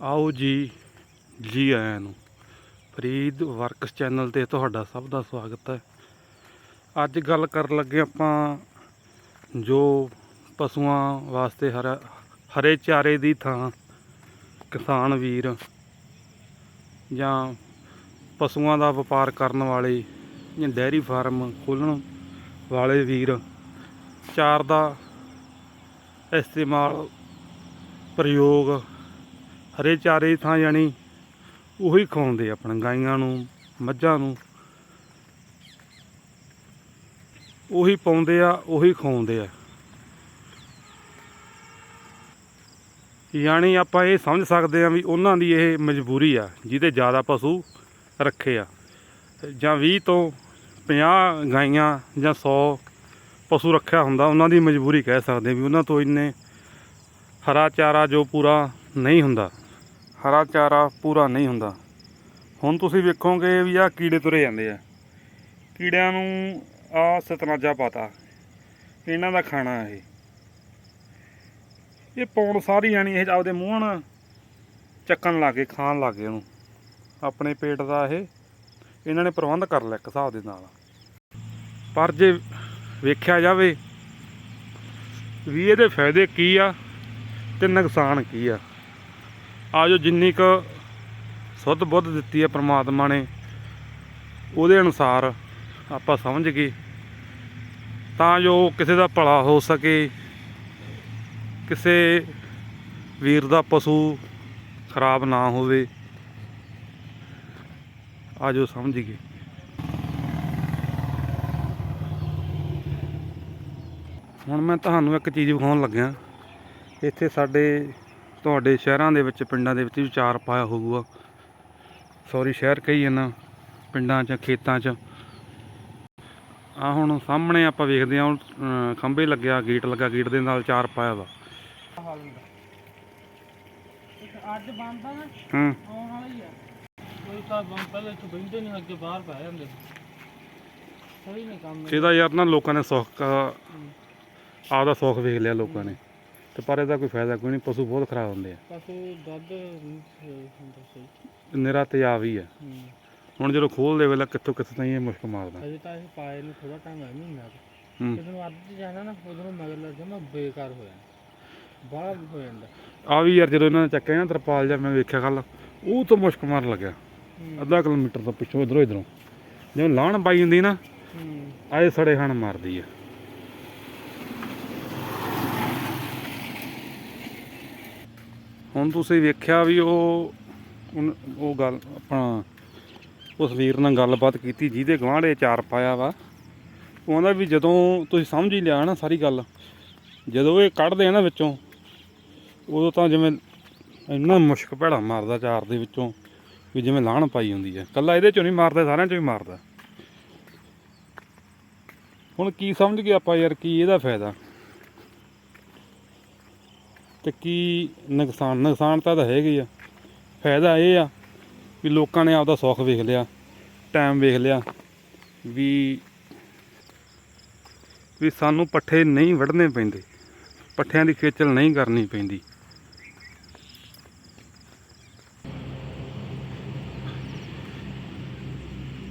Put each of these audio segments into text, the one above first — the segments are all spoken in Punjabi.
ਆਓ ਜੀ ਜੀ ਆਇਆਂ ਨੂੰ। ਫਰੀਦ ਵਰਕਸ ਚੈਨਲ ਤੇ ਤੁਹਾਡਾ ਸਭ ਦਾ ਸਵਾਗਤ ਹੈ। ਅੱਜ ਗੱਲ ਕਰਨ ਲੱਗੇ ਆਪਾਂ ਜੋ ਪਸ਼ੂਆਂ ਵਾਸਤੇ ਹਰਾ ਹਰੇ ਚਾਰੇ ਦੀ ਥਾਂ ਕਿਸਾਨ ਵੀਰ ਜਾਂ ਪਸ਼ੂਆਂ ਦਾ ਵਪਾਰ ਕਰਨ ਵਾਲੇ ਜਾਂ ਡੈਰੀ ਫਾਰਮ ਖੋਲਣ ਵਾਲੇ ਵੀਰ, ਚਾਰ ਦਾ ਇਸਤੇਮਾਲ ਪ੍ਰਯੋਗ ਹਰੇ ਚਾਰੇ ਥਾਂ ਯਾਨੀ ਉਹੀ ਖਵਾਉਂਦੇ ਆ ਆਪਣੇ ਗਾਈਆਂ ਨੂੰ, ਮੱਝਾਂ ਨੂੰ। ਉਹੀ ਪਾਉਂਦੇ ਆ, ਉਹੀ ਖਵਾਉਂਦੇ ਆ। ਯਾਨੀ ਆਪਾਂ ਇਹ ਸਮਝ ਸਕਦੇ ਆ ਵੀ ਉਹਨਾਂ ਦੀ ਇਹ ਮਜਬੂਰੀ ਆ, ਜਿਹਦੇ ਜ਼ਿਆਦਾ ਪਸ਼ੂ ਰੱਖੇ ਆ। ਜਾਂ 20 ਤੋਂ 50 ਗਾਈਆਂ ਜਾਂ 100 ਪਸ਼ੂ ਰੱਖਿਆ ਹੁੰਦਾ, ਉਹਨਾਂ ਦੀ ਮਜਬੂਰੀ ਕਹਿ ਸਕਦੇ ਵੀ ਉਹਨਾਂ ਤੋਂ ਇੰਨੇ ਹਰਾ ਚਾਰਾ ਜੋ ਪੂਰਾ ਨਹੀਂ ਹੁੰਦਾ। ਹਰਾ ਚਾਰਾ ਪੂਰਾ ਨਹੀਂ ਹੁੰਦਾ। ਹੁਣ ਤੁਸੀਂ ਵੇਖੋਗੇ ਵੀ ਆ ਕੀੜੇ ਤੁਰੇ ਜਾਂਦੇ ਆ। ਕੀੜਿਆਂ ਨੂੰ ਆ ਸਤਨਾਜਾ ਪਾਤਾ। ਇਹਨਾਂ ਦਾ ਖਾਣਾ ਇਹ। ਇਹ ਪੌਣ ਸਾਰੀ ਜਾਣੀ ਇਹ ਆਪਦੇ ਮੂੰਹ ਨਾਲ ਚੱਕਣ ਲੱਗੇ, ਖਾਣ ਲੱਗੇ ਉਹਨੂੰ ਆਪਣੇ ਪੇਟ ਦਾ ਇਹ। ਇਹਨਾਂ ਨੇ ਪ੍ਰਬੰਧ ਕਰ ਲਿਆ ਇੱਕ ਹਿਸਾਬ ਦੇ ਨਾਲ। ਪਰ ਜੇ ਵੇਖਿਆ ਜਾਵੇ ਵੀ ਇਹਦੇ ਫਾਇਦੇ ਕੀ ਆ ਤੇ ਨੁਕਸਾਨ ਕੀ ਆ। ਆਜੋ ਜਿੰਨੀ ਕੁ ਸੁੱਧ ਬੁੱਧ ਦਿੱਤੀ ਹੈ ਪ੍ਰਮਾਤਮਾ ਨੇ, ਉਹਦੇ ਅਨੁਸਾਰ ਆਪਾਂ ਸਮਝ ਗਏ। ਤਾਂ ਜੋ ਕਿਸੇ ਦਾ ਭਲਾ ਹੋ ਸਕੇ, ਕਿਸੇ ਵੀਰ ਦਾ ਪਸ਼ੂ ਖਰਾਬ ਨਾ ਹੋਵੇ। ਆਜੋ ਸਮਝ ਗਏ। ਹੁਣ ਮੈਂ ਤੁਹਾਨੂੰ ਇੱਕ ਚੀਜ਼ ਵਿਖਾਉਣ ਲੱਗਿਆ। ਇੱਥੇ ਸਾਡੇ ਤੁਹਾਡੇ ਸ਼ਹਿਰਾਂ ਦੇ ਵਿੱਚ ਪਿੰਡਾਂ ਦੇ ਵਿੱਚ ਵੀ ਚਾਰ ਪਾਇਆ ਹੋਊਗਾ। ਸੌਰੀ ਸ਼ਹਿਰ ਕਹੀ ਜਾਂਦਾ ਪਿੰਡਾਂ 'ਚ ਖੇਤਾਂ 'ਚ। ਆ ਹੁਣ ਸਾਹਮਣੇ ਆਪਾਂ ਵੇਖਦੇ ਅਹ ਖੰਭੇ ਲੱਗਿਆ ਗੇਟ ਲੱਗਾ ਗੇਟ ਦੇ ਨਾਲ ਚਾਰ ਪਾਇਆ ਵਾ। ਅੱਜ ਬੰਦ ਆ ਨਾ ਹੂੰ। ਆਉਣ ਵਾਲਾ ਹੀ ਆ। ਕੋਈ ਤਾਂ ਬੰਦ ਪਹਿਲੇ ਤੋਂ ਬੈਠੇ ਨਹੀਂ ਅੱਗੇ ਬਾਹਰ ਪੈ ਜਾਂਦੇ। ਸਹੀ ਨਹੀਂ ਕੰਮ ਇਹਦਾ ਯਾਰ ਨਾ ਲੋਕਾਂ ਨੇ ਸੁੱਖ ਆਪਦਾ ਸੁੱਖ ਵੇਖ ਲਿਆ ਲੋਕਾਂ ਨੇ। ਤੇ ਪਰ ਇਹਦਾ ਕੋਈ ਫਾਇਦਾ ਕੋਈ ਨਹੀਂ ਪਸ਼ੂ ਬਹੁਤ ਖਰਾਬ ਹੁੰਦੇ ਆ। ਪਸ਼ੂ ਦੁੱਧ ਨਹੀਂ ਹੁੰਦਾ ਸਹੀ। ਨਿਰਾ ਤੇਜ਼ਾਬ ਹੀ ਆ। ਹੂੰ। ਹੁਣ ਜਦੋਂ ਖੋਲਦੇ ਵੇਲੇ ਕਿੱਥੋਂ ਕਿੱਥੇ ਤਾਈਂ ਇਹ ਮੁਸ਼ਕ ਮਾਰਦਾ। ਅਜੇ ਤਾਂ ਇਹ ਪਾਏ ਨੂੰ ਥੋੜਾ ਟਾਈਮ ਹੈ ਮਹੀਨਾ ਕੁ। ਹੂੰ। ਜਦੋਂ 'ਚ ਜਾਣਾ ਨਾ ਉਦੋਂ ਨੂੰ ਮਗਰ ਲੱਗ ਜਾਣਾ ਬੇਕਾਰ ਹੋ ਜਾਣਾ ਬਾਹਰ ਹੋ ਜਾਂਦਾ। ਆ ਵੀ ਯਾਰ ਜਦੋਂ ਇਹਨਾਂ ਨੇ ਚੱਕਿਆ ਨਾ ਤਰਪਾਲ ਜਾਂ ਮੈਂ ਵੇਖਿਆ ਕੱਲ ਉਹ ਤੋਂ ਮੁਸ਼ਕ ਮਾਰਨ ਲੱਗਿਆ। ਹੂੰ। ਅੱਧਾ ਕਿਲੋਮੀਟਰ ਤੋਂ ਪਿੱਛੋਂ ਇਧਰੋਂ ਇਧਰੋਂ। ਜਿਵੇਂ ਲਾਹਣ ਪਾਈ ਹੁੰਦੀ ਨਾ ਹੂੰ। ਆਏ ਸੜੇ ਹਣ ਮਾਰਦੀ ਆ। ਹੁਣ ਤੁਸੀਂ ਵੇਖਿਆ ਵੀ ਉਹ ਉਹ ਗੱਲ, ਆਪਣਾ ਉਸ ਵੀਰ ਨਾਲ ਗੱਲਬਾਤ ਕੀਤੀ, ਜਿਹਦੇ ਗਵਾਂਢੇ ਚਾਰ ਪਾਇਆ ਵਾ। ਉਹਦਾ ਵੀ ਜਦੋਂ ਤੁਸੀਂ ਸਮਝ ਹੀ ਲਿਆ ਨਾ ਸਾਰੀ ਗੱਲ, ਜਦੋਂ ਇਹ ਕੱਢਦੇ ਆ ਨਾ ਵਿੱਚੋਂ, ਉਦੋਂ ਤਾਂ ਜਿਵੇਂ ਇੰਨਾ ਮੁਸ਼ਕ ਭੈੜਾ ਮਾਰਦਾ ਚਾਰ ਦੇ ਵਿੱਚੋਂ, ਵੀ ਜਿਵੇਂ ਲਾਹਣ ਪਾਈ ਹੁੰਦੀ ਹੈ ਕੱਲਾ ਇਹਦੇ ਚੋਂ ਨਹੀਂ ਮਾਰਦਾ, ਸਾਰਿਆਂ ਚੋਂ ਹੀ ਮਾਰਦਾ। ਹੁਣ ਕੀ ਸਮਝ ਗਏ ਆਪਾਂ ਯਾਰ, ਕੀ ਇਹਦਾ ਫਾਇਦਾ? ਤੇ ਕੀ ਨੁਕਸਾਨ? ਨੁਕਸਾਨ ਤਾਂ ਇਹਦਾ ਹੀ ਆ। ਫਾਇਦਾ ਇਹ ਆ ਵੀ ਲੋਕਾਂ ਨੇ ਆਪਦਾ ਸੌਖ ਵੇਖ ਲਿਆ ਟਾਈਮ ਵੇਖ ਲਿਆ ਵੀ ਵੀ ਸਾਨੂੰ ਪੱਠੇ ਨਹੀਂ ਵੱਢਣੇ ਪੈਂਦੇ, ਪੱਠਿਆਂ ਦੀ ਖੇਚਲ ਨਹੀਂ ਕਰਨੀ ਪੈਂਦੀ।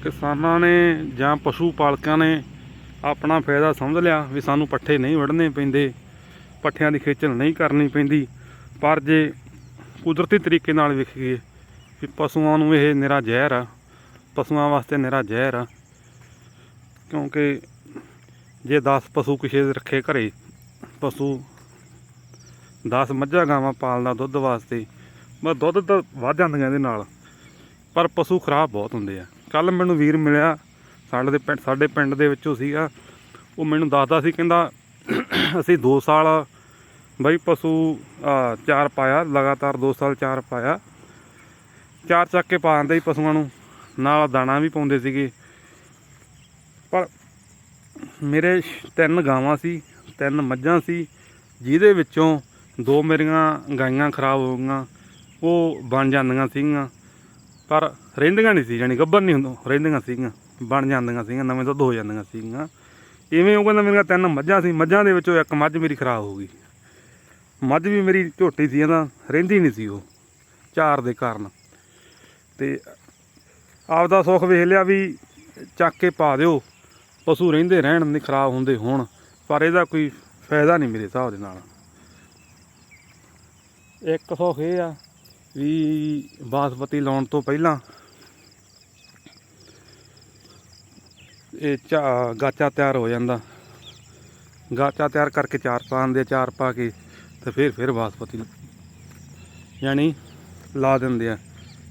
ਕਿਸਾਨਾਂ ਨੇ ਜਾਂ ਪਸ਼ੂ ਪਾਲਕਾਂ ਨੇ ਆਪਣਾ ਫਾਇਦਾ ਸਮਝ ਲਿਆ ਵੀ ਸਾਨੂੰ ਪੱਠੇ ਨਹੀਂ ਵੱਢਣੇ ਪੈਂਦੇ। ਪੱਠਿਆਂ ਦੀ ਖੇਚਲ ਨਹੀਂ ਕਰਨੀ ਪੈਂਦੀ। ਪਰ ਜੇ ਕੁਦਰਤੀ ਤਰੀਕੇ ਨਾਲ ਵੇਖੀਏ ਵੀ ਪਸ਼ੂਆਂ ਨੂੰ ਇਹ ਨਿਰਾ ਜ਼ਹਿਰ ਆ, ਪਸ਼ੂਆਂ ਵਾਸਤੇ ਨਿਰਾ ਜ਼ਹਿਰ ਆ, ਕਿਉਂਕਿ ਜੇ 10 ਪਸ਼ੂ ਕਿਸੇ ਦੇ ਰੱਖੇ ਘਰੇ, ਪਸ਼ੂ 10 ਮੱਝਾਂ ਗਾਵਾਂ ਪਾਲਦਾ ਦੁੱਧ ਵਾਸਤੇ, ਬਸ ਦੁੱਧ ਤਾਂ ਵੱਧ ਜਾਂਦੀਆਂ ਇਹਦੇ ਨਾਲ, ਪਰ ਪਸ਼ੂ ਖਰਾਬ ਬਹੁਤ ਹੁੰਦੇ ਆ। ਕੱਲ ਮੈਨੂੰ ਵੀਰ ਮਿਲਿਆ, ਸਾਡੇ ਦੇ ਪਿੰਡ ਸਾਡੇ ਪਿੰਡ ਦੇ ਵਿੱਚੋਂ ਸੀਗਾ, ਉਹ ਮੈਨੂੰ ਦੱਸਦਾ ਸੀ, ਕਹਿੰਦਾ ਅਸੀਂ 2 ਸਾਲ ਬਈ ਪਸ਼ੂ ਚਾਰ ਪਾਇਆ, ਲਗਾਤਾਰ 2 ਸਾਲ ਚਾਰ ਪਾਇਆ। ਚਾਰ ਚੱਕ ਕੇ ਪਾ ਦਿੰਦੇ ਸੀ ਪਸ਼ੂਆਂ ਨੂੰ, ਨਾਲ ਦਾਣਾ ਵੀ ਪਾਉਂਦੇ ਸੀਗੇ। ਪਰ ਮੇਰੇ ਤਿੰਨ ਗਾਵਾਂ ਸੀ, ਤਿੰਨ ਮੱਝਾਂ ਸੀ, ਜਿਹਦੇ ਵਿੱਚੋਂ ਦੋ ਮੇਰੀਆਂ ਗਾਈਆਂ ਖਰਾਬ ਹੋ ਗਈਆਂ, ਉਹ ਬਣ ਜਾਂਦੀਆਂ ਸੀਗੀਆਂ। ਪਰ ਰਹਿੰਦੀਆਂ ਨਹੀਂ ਸੀ, ਜਾਣੀ ਗੱਭਰ ਨਹੀਂ ਹੁੰਦਾ ਰਹਿੰਦੀਆਂ ਸੀਗੀਆਂ, ਬਣ ਜਾਂਦੀਆਂ ਸੀਗੀਆਂ, ਨਵੇਂ ਦੁੱਧ ਹੋ ਜਾਂਦੀਆਂ ਸੀਗੀਆਂ। ਇਵੇਂ ਉਹ ਕਹਿੰਦਾ ਮੇਰੀਆਂ ਤਿੰਨ ਮੱਝਾਂ ਸੀ, ਮੱਝਾਂ ਦੇ ਵਿੱਚੋਂ ਇੱਕ ਮੱਝ ਮੇਰੀ ਖਰਾਬ ਹੋ ਗਈ। ਮੱਝ ਵੀ ਮੇਰੀ ਝੋਟੀ ਸੀ ਇਹਦਾ, ਰਹਿੰਦੀ ਨਹੀਂ ਸੀ ਉਹ, ਚਾਰ ਦੇ ਕਾਰਨ। ਤੇ ਆਪਦਾ ਸੁੱਖ ਵੇਖ ਲਿਆ ਵੀ ਚੱਕ ਕੇ ਪਾ ਦਿਓ, ਪਸ਼ੂ ਰਹਿੰਦੇ ਰਹਿਣ, ਨਹੀਂ ਖਰਾਬ ਹੁੰਦੇ ਹੋਣ, ਪਰ ਇਹਦਾ ਕੋਈ ਫਾਇਦਾ ਨਹੀਂ ਮੇਰੇ ਹਿਸਾਬ ਦੇ ਨਾਲ। ਇੱਕ ਸੁੱਖ ਇਹ ਆ ਵੀ ਬਾਸਪਤੀ ਲਾਉਣ ਤੋਂ ਪਹਿਲਾਂ ਇਹ ਚਾ, ਗਾਚਾ ਤਿਆਰ ਹੋ ਜਾਂਦਾ। ਗਾਚਾ ਤਿਆਰ ਕਰਕੇ ਚਾਰ ਪਾਉਂਦੇ ਆ ਚਾਰ ਪਾ ਕੇ ਤੇ ਫਿਰ ਫਿਰ ਬਾਸਪਤੀ ਯਾਨੀ ਲਾ ਦਿੰਦੇ ਆ।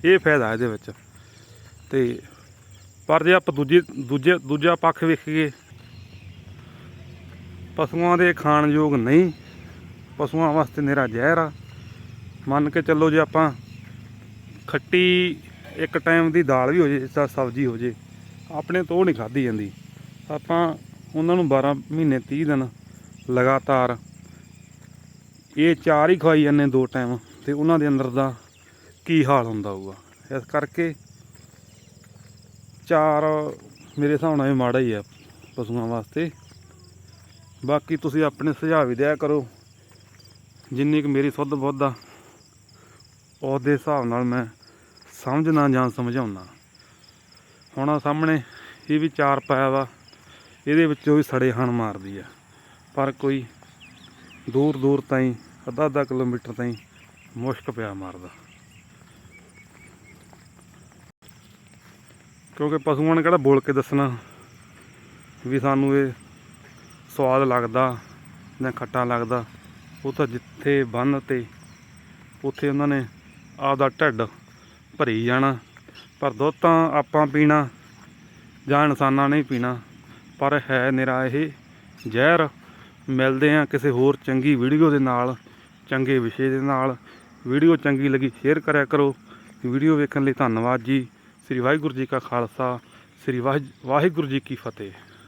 ਇਹ ਫਾਇਦਾ ਇਹਦੇ ਵਿੱਚ। ਤੇ ਪਰ ਜੇ ਆਪਾਂ ਦੂਜੇ ਦੂਜੇ ਦੂਜਾ ਪੱਖ ਵੇਖੀਏ, ਪਸ਼ੂਆਂ ਦੇ ਖਾਣ ਯੋਗ ਨਹੀਂ। ਪਸ਼ੂਆਂ ਵਾਸਤੇ ਨਿਹਰਾ ਜ਼ਹਿਰ ਆ। ਮੰਨ ਕੇ ਚੱਲੋ ਜੇ ਆਪਾਂ ਖੱਟੀ ਇੱਕ ਟਾਈਮ ਦੀ ਦਾਲ ਵੀ ਹੋ ਜੇ ਜਾਂ ਸਬਜ਼ੀ ਹੋ ਜੇ ਆਪਣੇ ਤੋਂ ਉਹ ਨਹੀਂ ਖਾਧੀ ਜਾਂਦੀ। ਆਪਾਂ ਉਹਨਾਂ ਨੂੰ 12 ਮਹੀਨੇ 30 ਦਿਨ ਲਗਾਤਾਰ ਇਹ ਚਾਰ ਹੀ ਖਵਾਈ ਜਾਂਦੇ ਦੋ ਟਾਈਮ ਤੇ ਉਹਨਾਂ ਦੇ ਅੰਦਰ ਦਾ ਕੀ ਹਾਲ ਹੁੰਦਾ ਹੋਊਗਾ। ਇਸ ਕਰਕੇ ਚਾਰ ਮੇਰੇ ਹਿਸਾਬ ਨਾਲ ਇਹ ਮਾੜਾ ਹੀ ਆ ਪਸ਼ੂਆਂ ਵਾਸਤੇ। ਬਾਕੀ ਤੁਸੀਂ ਆਪਣੇ ਸੁਝਾਅ ਵੀ ਦਿਆ ਕਰੋ। ਜਿੰਨੀ ਕੁ ਮੇਰੀ ਸੁੱਧ ਬੁੱਧ ਆ, ਉਹਦੇ ਹਿਸਾਬ ਨਾਲ ਮੈਂ ਸਮਝਣਾ ਜਾਂ ਸਮਝਾਉਣਾ। ਹੁਣ ਆਹ ਸਾਹਮਣੇ ਇਹ ਵੀ ਚਾਰ ਪਾਇਆ ਵਾ, ਇਹਦੇ ਵਿੱਚੋਂ ਵੀ ਸੜੇ ਹਣ ਮਾਰਦੀ ਆ। ਪਰ ਕੋਈ ਦੂਰ ਦੂਰ ਤਾਈਂ, ਅੱਧਾ ਅੱਧਾ ਕਿਲੋਮੀਟਰ ਤਾਈਂ ਮੁਸ਼ਕ ਪਿਆ ਮਾਰਦਾ। ਕਿਉਂਕਿ ਪਸ਼ੂਆਂ ਨੇ ਕਿਹੜਾ ਬੋਲ ਕੇ ਦੱਸਣਾ ਵੀ ਸਾਨੂੰ ਇਹ ਸਵਾਦ ਲੱਗਦਾ ਜਾਂ ਖੱਟਾ ਲੱਗਦਾ। ਉਹ ਤਾਂ ਜਿੱਥੇ ਬੰਨ ਤੇ ਉੱਥੇ ਉਹਨਾਂ ਨੇ ਆਪਦਾ ਢਿੱਡ ਭਰੀ ਜਾਣਾ। ਪਰ ਦੁੱਧ ਤਾਂ ਆਪਾਂ ਪੀਣਾ, ਜਾਂ ਇਨਸਾਨਾਂ ਨੇ ਪੀਣਾ, ਪਰ ਹੈ ਨਿਰਾ ਇਹ ਜ਼ਹਿਰ। ਮਿਲਦੇ ਆ ਕਿਸੇ ਹੋਰ ਚੰਗੀ ਵੀਡੀਓ ਦੇ ਨਾਲ, ਚੰਗੇ ਵਿਸ਼ੇ ਦੇ ਨਾਲ। ਵੀਡੀਓ ਚੰਗੀ ਲੱਗੀ ਸ਼ੇਅਰ ਕਰਿਆ ਕਰੋ। ਵੀਡੀਓ ਵੇਖਣ ਲਈ ਧੰਨਵਾਦ ਜੀ। ਸ੍ਰੀ ਵਾਹਿਗੁਰੂ ਜੀ ਕਾ ਖਾਲਸਾ, ਸ੍ਰੀ ਵਾਹਿ- ਵਾਹਿਗੁਰੂ ਜੀ ਕੀ ਫਤਿਹ।